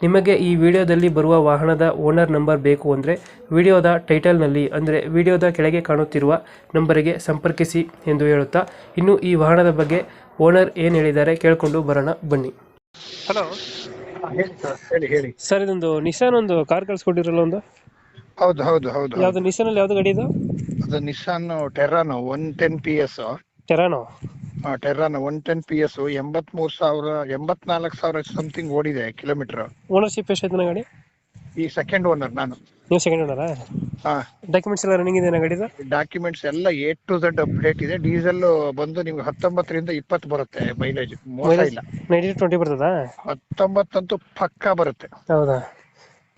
ನಿಮಗೆ ಈ ವಿಡಿಯೋದಲ್ಲಿ ಬರುವ ವಾಹನದ ಓನರ್ ನಂಬರ್ ಬೇಕು ಅಂದರೆ ವಿಡಿಯೋದ ಟೈಟಲ್ನಲ್ಲಿ ಅಂದರೆ ವಿಡಿಯೋದ ಕೆಳಗೆ ಕಾಣುತ್ತಿರುವ ನಂಬರಿಗೆ ಸಂಪರ್ಕಿಸಿ ಎಂದು ಹೇಳುತ್ತಾ ಇನ್ನು ಈ ವಾಹನದ ಬಗ್ಗೆ ಓನರ್ ಏನು ಹೇಳಿದ್ದಾರೆ ಕೇಳಿಕೊಂಡು ಬರೋಣ ಬನ್ನಿ. ಹಲೋ. ಹಾ, ಹೇಳಿ ಸರ್ ಹೇಳಿ ಹೇಳಿ. ಸರ್ ಇದೊಂದು ನಿಶಾನ್ ಒಂದು ಕಾರ್ ಕಳ್ಸಿಕೊಟ್ಟಿರಲ್ಲ ಒಂದು? ಹೌದು ಹೌದು ಹೌದು ಯಾವ್ದು ನಿಶಾನಲ್ಲಿ ಯಾವ್ದು ಗಾಡಿ ಇದು? ಅದು Nissan Terrano one ten P S Terrano Terrano one ten P S ಎಂಬತ್ಮೂರು ಸಾವಿರ ಎಂಬತ್ನಾಲ್ಕು ಸಾವಿರ ಸಮಥಿಂಗ್ ಓಡಿದೆ ಕಿಲೋಮೀಟರ್ ಓನರ್ಶಿಪ್ ಎಷ್ಟೈತೆ ಗಾಡಿ? ಈ ಸೆಕೆಂಡ್ ಓನರ್ ನಾನು. ನೀವು ಸೆಕೆಂಡ್ ಓನರಾ ಹಾ. ಡಾಕ್ಯುಮೆಂಟ್ಸ್ ಎಲ್ಲ ರನ್ನಿಂಗ್ ಇದೆ ಗಾಡಿದು? ಡಾಕ್ಯುಮೆಂಟ್ಸ್ ಎಲ್ಲ ಎ ಟು ಝಡ್ ಅಪ್ಡೇಟ್ ಇದೆ. ಡೀಸೆಲ್ ಬಂದು ನಿಮ್ಗೆ ಹತ್ತೊಂಬತ್ತರಿಂದ ಇಪ್ಪತ್ತು ಬರುತ್ತೆ ಮೈಲೇಜ್ ಮೋಸ ಇಲ್ಲ. ನೈಂಟಿ ಟ್ವೆಂಟಿ ಬರ್ತದಾ? ಹತ್ತೊಂಬತ್ತಂತೂ ಪಕ್ಕಾ ಬರುತ್ತೆ. ಹೌದಾ?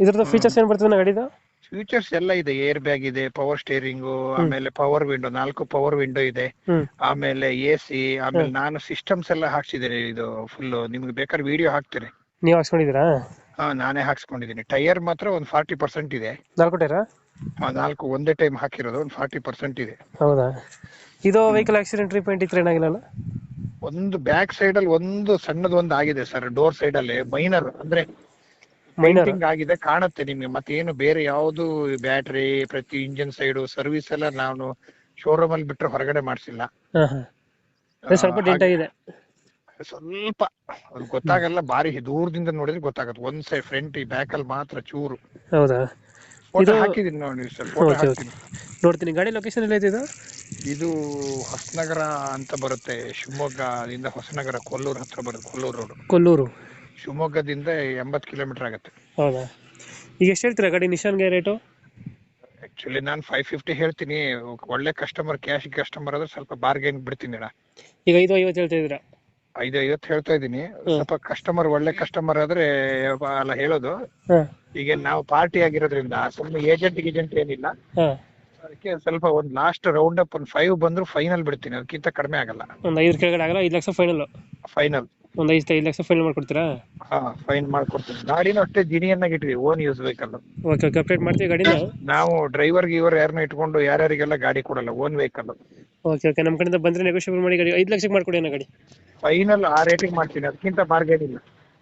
ಇದ್ರದ್ದು ಫೀಚರ್ಸ್ ಏನು ಬರ್ತದೆ ಗಾಡಿದು? ಫ್ಯೂಚರ್ಸ್ ಎಲ್ಲ ಇದೆ ಏರ್ ಬ್ಯಾಗ್ ಇದೆ ಪವರ್ ಸ್ಟೇರಿಂಗ್ ಆಮೇಲೆ ಪವರ್ ವಿಂಡೋ ನಾಲ್ಕು ಪವರ್ ವಿಂಡೋ ಇದೆ. ಆಮೇಲೆ ಎ ಸಿ ಆಮೇಲೆ ನಾನು ಸಿಸ್ಟಮ್ಸ್ ಎಲ್ಲ ಹಾಕ್ಸಿದ್ದೇನೆ ಇದು ಫುಲ್ ನಿಮ್ಗೆ ಬೇಕಾದ್ರೆ ವಿಡಿಯೋ ಹಾಕ್ತೀನಿ. ನೀವು ಹಾಕ್ಸ್ಕೊಂಡಿದ್ದೀರಾ? ಹಾ ನಾನೇ ಹಾಕ್ಸ್ಕೊಂಡಿದ್ದೀನಿ. ಟೈರ್ ಮಾತ್ರ ಒಂದು ಫಾರ್ಟಿ ಪರ್ಸೆಂಟ್ ಇದೆ. ನಾಲ್ಕು ಟೈರ್ ನಾಲ್ಕು ಒಂದೇ ಟೈಮ್ ಹಾಕಿರೋದು ಒಂದು ಫಾರ್ಟಿ ಪರ್ಸೆಂಟ್ ಇದೆ. ಹೌದಾ? ಇದು ವೆಹಿಕಲ್ ಆಕ್ಸಿಡೆಂಟ್ ಟ್ರೀಟ್ಮೆಂಟ್ ಇತ್ತು ಏನಾಗಿಲ್ಲ ಒಂದು ಬ್ಯಾಕ್ ಸೈಡ್ ಅಲ್ಲಿ ಒಂದು ಸಣ್ಣದು ಒಂದು ಆಗಿದೆ ಸರ್ ಡೋರ್ ಸೈಡ್ ಅಲ್ಲಿ ಮೈನರ್ ಅಂದ್ರೆ ಪೇಂಟಿಂಗ್ ಆಗಿದೆ ಕಾಣುತ್ತೆ ನಿಮ್ಗೆ ಮತ್ತೆ ಏನು ಬೇರೆ ಯಾವುದು ಬ್ಯಾಟ್ರಿ ಪ್ರತಿ ಇಂಜಿನ್ ಸೈಡ್ ಸರ್ವಿಸ್ ಎಲ್ಲ ನಾನು ಶೋರೂಮ್ ಅಲ್ಲಿ ಬಿಟ್ರೆ ಹೊರಗಡೆ ಮಾಡಿಸಿಲ್ಲ. ಸ್ವಲ್ಪ ಡೆಂಟ್ ಆಗಿದೆ. ಸ್ವಲ್ಪ ಅದು ಗೊತ್ತಾಗಲ್ಲ ಬಾರಿ ದೂರದಿಂದ ನೋಡಿದ್ರೆ ಗೊತ್ತಾಗುತ್ತೆ. ಒಂದ್ ಸೈಡ್ ಫ್ರಂಟ್ ಈ ಬ್ಯಾಕ್ ಅಲ್ಲಿ ಮಾತ್ರ ಚೂರು. ಹೌದಾ? ಇದು- ಹಾಕಿದೀನಿ ನೋಡಿ ಸರ್ ಫೋಟೋ ಹಾಕ್ತೀನಿ. ನೋಡ್ತೀನಿ ಗಾಡಿ ಲೊಕೇಶನ್ ಎಲ್ಲ ಇದು? ಇದು ಹೊಸನಗರ ಅಂತ ಬರುತ್ತೆ ಶಿವಮೊಗ್ಗದಿಂದ ಹೊಸನಗರ ಕೊಲ್ಲೂರು ಹತ್ರ ಬರುತ್ತೆ ಕೊಲ್ಲೂರು ರೋಡ್ ಕೊಲ್ಲೂರು. ಶಿವಮೊಗ್ಗದಿಂದ ಎಂಬತ್ತು ಕಿಲೋಮೀಟರ್ ಆಗುತ್ತೆ. ಹೌದಾ? ಈಗ ಎಷ್ಟು ಹೇಳ್ತೀರಾ ಗಾಡಿ ನಿಶಾನ್ಗೆ ರೇಟು ಆಕ್ಚುಲಿ ನಾನು ಫೈವ್ ಫಿಫ್ಟಿ ಹೇಳ್ತೀನಿ. ಒಳ್ಳೆ ಕಸ್ಟಮರ್ ಕ್ಯಾಶ್ ಕಸ್ಟಮರ್ ಆದ್ರೆ ಸ್ವಲ್ಪ ಬಾರ್ಗೇನ್ ಬಿಡ್ತೀನಿ ಅಣ್ಣ ಈಗ ಐದು ಐವತ್ತು ಹೇಳ್ತಾ ಇದ್ದೀರಾ? ಐದು ಐವತ್ತು ಹೇಳ್ತಾ ಇದ್ದೀನಿ. ಸ್ವಲ್ಪ ಕಸ್ಟಮರ್ ಒಳ್ಳೆ ಕಸ್ಟಮರ್ ಆದ್ರೆ ಅಲ್ಲ ಹೇಳೋದು. ಹಾಂ. ಈಗ ನಾವು ಪಾರ್ಟಿ ಆಗಿರೋದ್ರಿಂದ ಸುಮ್ಮನೆ ಏಜೆಂಟ್ ಏಜೆಂಟ್ ಏನಿಲ್ಲ. ಹಾಂ. ಅದಕ್ಕೆ ಸ್ವಲ್ಪ ಒಂದು ಲಾಸ್ಟ್ ರೌಂಡ್ ಅಪ್ ಒಂದು ಫೈವ್ ಬಂದ್ರು ಫೈನಲ್ ಬಿಡ್ತೀನಿ. ಅದಕ್ಕಿಂತ ಕಡಿಮೆ ಆಗಲ್ಲ. ಒಂದು ಐದು ಕೆಳಗಡೆ ಆಗಲ್ಲ ಐದು ಲಕ್ಷ ಫೈನಲ್ ಫೈನಲ್ ಒಂದು ಐದು ಐದು ಲಕ್ಷ ಫೈನಲ್ ಮಾಡ್ಕೊಡ್ತೀರಾ? ಹಾ ಫೈನ್ ಮಾಡ್ಕೊಡ್ತೀನಿ. ಗಾಡಿನೂ ಅಷ್ಟೇ ಜಿನಿಯನ್ನಾಗಿ ಇಟ್ವಿ own use vehicle okay okay update ಮಾಡ್ತೀವಿ ಗಾಡಿನ? ನಾವು ಡ್ರೈವರ್ ಗಿವರ್ ಯಾರನ್ನ ಇಟ್ಕೊಂಡು ಯಾರ್ಯಾರಿಗೆಲ್ಲ ಗಾಡಿ ಕೊಡಲ್ಲ ಓನ್ ವೆಹಿಕಲ್ ಓಕೆ ಓಕೆ ನಮ್ಮ ಕಡೆಯಿಂದ ಬಂದ್ರೆ ನೆಗೋಷಿಯಬಲ್ ಮಾಡಿ ಗಾಡಿ ಐದ್ ಲಕ್ಷಕ್ಕೆ ಮಾಡ್ಕೊಡಿ ಅಣ್ಣ ಗಾಡಿ. ಫೈನಲ್ ಆ ರೇಟಿಗೆ ಮಾಡ್ತೀನಿ ಅದಕ್ಕಿಂತ ಬಾರ್ಗೇನ್ ಇಲ್ಲ.